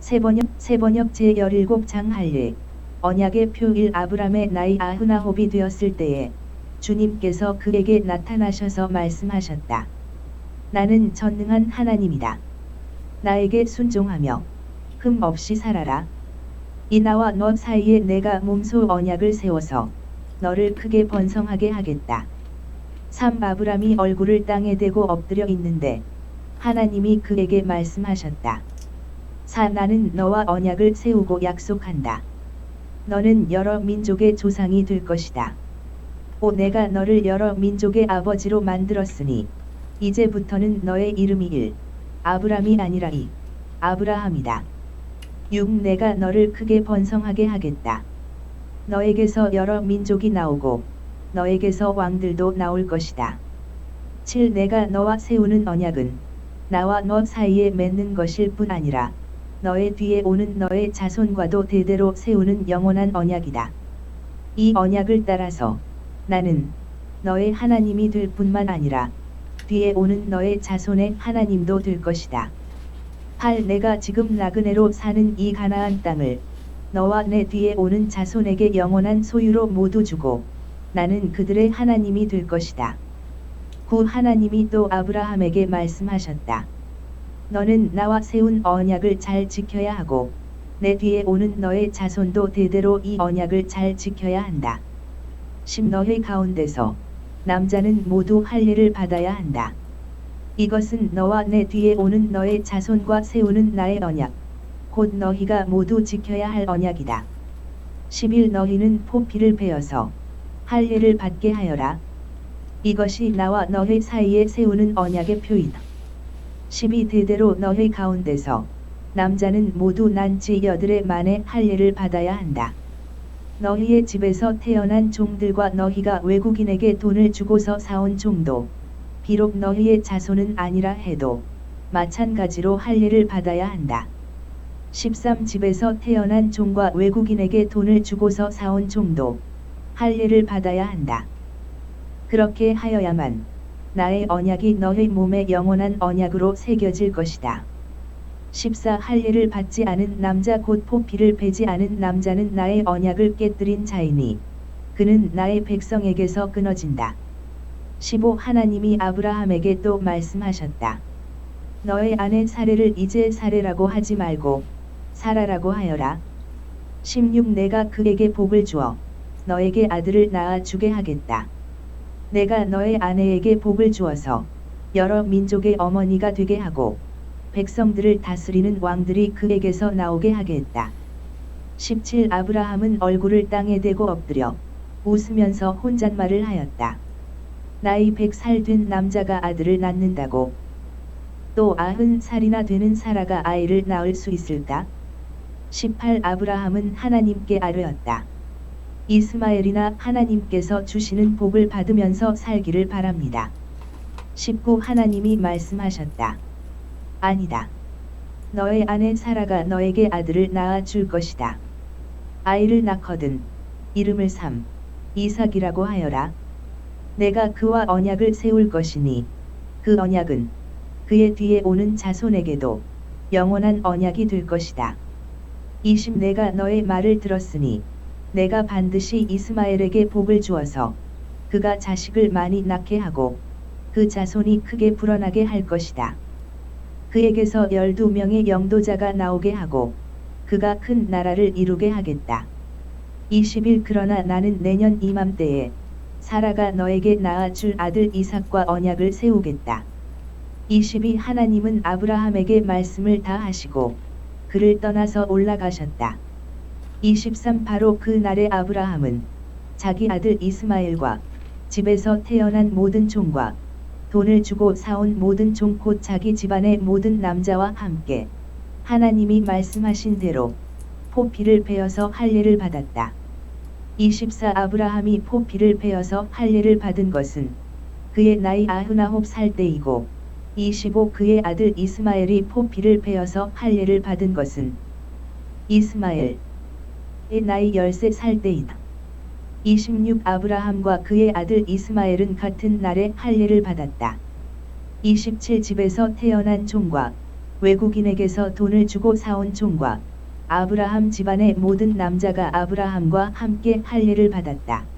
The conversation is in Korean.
세번역 세번역 제17장 할례 언약의 표일 아브람의 나이 아흔아홉이 되었을 때에 주님께서 그에게 나타나셔서 말씀하셨다. 나는 전능한 하나님이다. 나에게 순종하며 흠 없이 살아라. 이 나와 너 사이에 내가 몸소 언약을 세워서 너를 크게 번성하게 하겠다. 3. 아브람이 얼굴을 땅에 대고 엎드려 있는데 하나님이 그에게 말씀하셨다. 4. 나는 너와 언약을 세우고 약속한다. 너는 여러 민족의 조상이 될 것이다. 5. 내가 너를 여러 민족의 아버지로 만들었으니 이제부터는 너의 이름이 1. 아브람이 아니라 2. 아브라함이다. 6. 내가 너를 크게 번성하게 하겠다. 너에게서 여러 민족이 나오고 너에게서 왕들도 나올 것이다. 7. 내가 너와 세우는 언약은 나와 너 사이에 맺는 것일 뿐 아니라 너의 뒤에 오는 너의 자손과도 대대로 세우는 영원한 언약이다. 이 언약을 따라서 나는 너의 하나님이 될 뿐만 아니라 뒤에 오는 너의 자손의 하나님도 될 것이다. 8. 내가 지금 나그네로 사는 이 가나안 땅을 너와 내 뒤에 오는 자손에게 영원한 소유로 모두 주고 나는 그들의 하나님이 될 것이다. 9. 하나님이 또 아브라함에게 말씀하셨다. 너는 나와 세운 언약을 잘 지켜야 하고 내 뒤에 오는 너의 자손도 대대로 이 언약을 잘 지켜야 한다. 10. 너희 가운데서 남자는 모두 할례를 받아야 한다. 이것은 너와 내 뒤에 오는 너의 자손과 세우는 나의 언약, 곧 너희가 모두 지켜야 할 언약이다. 11. 너희는 포피를 베어서 할례를 받게 하여라. 이것이 나와 너희 사이에 세우는 언약의 표이다. 12. 대대로 너희 가운데서 남자는 모두 난지 여들의 만에 할례를 받아야 한다. 너희의 집에서 태어난 종들과 너희가 외국인에게 돈을 주고서 사온 종도 비록 너희의 자손은 아니라 해도 마찬가지로 할례를 받아야 한다. 13. 집에서 태어난 종과 외국인에게 돈을 주고서 사온 종도 할례를 받아야 한다. 그렇게 하여야만 나의 언약이 너희 몸에 영원한 언약으로 새겨질 것이다. 14. 할례를 받지 않은 남자 곧 포피를 베지 않은 남자는 나의 언약을 깨뜨린 자이니 그는 나의 백성에게서 끊어진다. 15. 하나님이 아브라함에게 또 말씀하셨다. 너의 아내 사례를 이제 사례라고 하지 말고 사라라고 하여라. 16. 내가 그에게 복을 주어 너에게 아들을 낳아 주게 하겠다. 내가 너의 아내에게 복을 주어서 여러 민족의 어머니가 되게 하고 백성들을 다스리는 왕들이 그에게서 나오게 하겠다. 17. 아브라함은 얼굴을 땅에 대고 엎드려 웃으면서 혼잣말을 하였다. 나이 100살 된 남자가 아들을 낳는다고 또 아흔 살이나 되는 사라가 아이를 낳을 수 있을까? 18. 아브라함은 하나님께 아뢰었다. 이스마엘이나 하나님께서 주시는 복을 받으면서 살기를 바랍니다. 19. 하나님이 말씀하셨다. 아니다. 너의 아내 사라가 너에게 아들을 낳아 줄 것이다. 아이를 낳거든 이름을 삼 이삭이라고 하여라. 내가 그와 언약을 세울 것이니 그 언약은 그의 뒤에 오는 자손에게도 영원한 언약이 될 것이다. 20 내가 너의 말을 들었으니 내가 반드시 이스마엘에게 복을 주어서 그가 자식을 많이 낳게 하고 그 자손이 크게 불어나게 할 것이다. 그에게서 열두 명의 영도자가 나오게 하고 그가 큰 나라를 이루게 하겠다. 20일 그러나 나는 내년 이맘때에 사라가 너에게 낳아줄 아들 이삭과 언약을 세우겠다. 22 하나님은 아브라함에게 말씀을 다 하시고 그를 떠나서 올라가셨다. 23 바로 그 날에 아브라함은 자기 아들 이스마엘과 집에서 태어난 모든 종과 돈을 주고 사온 모든 종 곧 자기 집안의 모든 남자와 함께 하나님이 말씀하신 대로 포피를 베어서 할례를 받았다. 24 아브라함이 포피를 베어서 할례를 받은 것은 그의 나이 아흔아홉 살 때이고 25 그의 아들 이스마엘이 포피를 베어서 할례를 받은 것은 이스마엘 의 나이 13살 때이다. 26 아브라함과 그의 아들 이스마엘은 같은 날에 할례를 받았다. 27 집에서 태어난 종과 외국인에게서 돈을 주고 사온 종과 아브라함 집안의 모든 남자가 아브라함과 함께 할례를 받았다.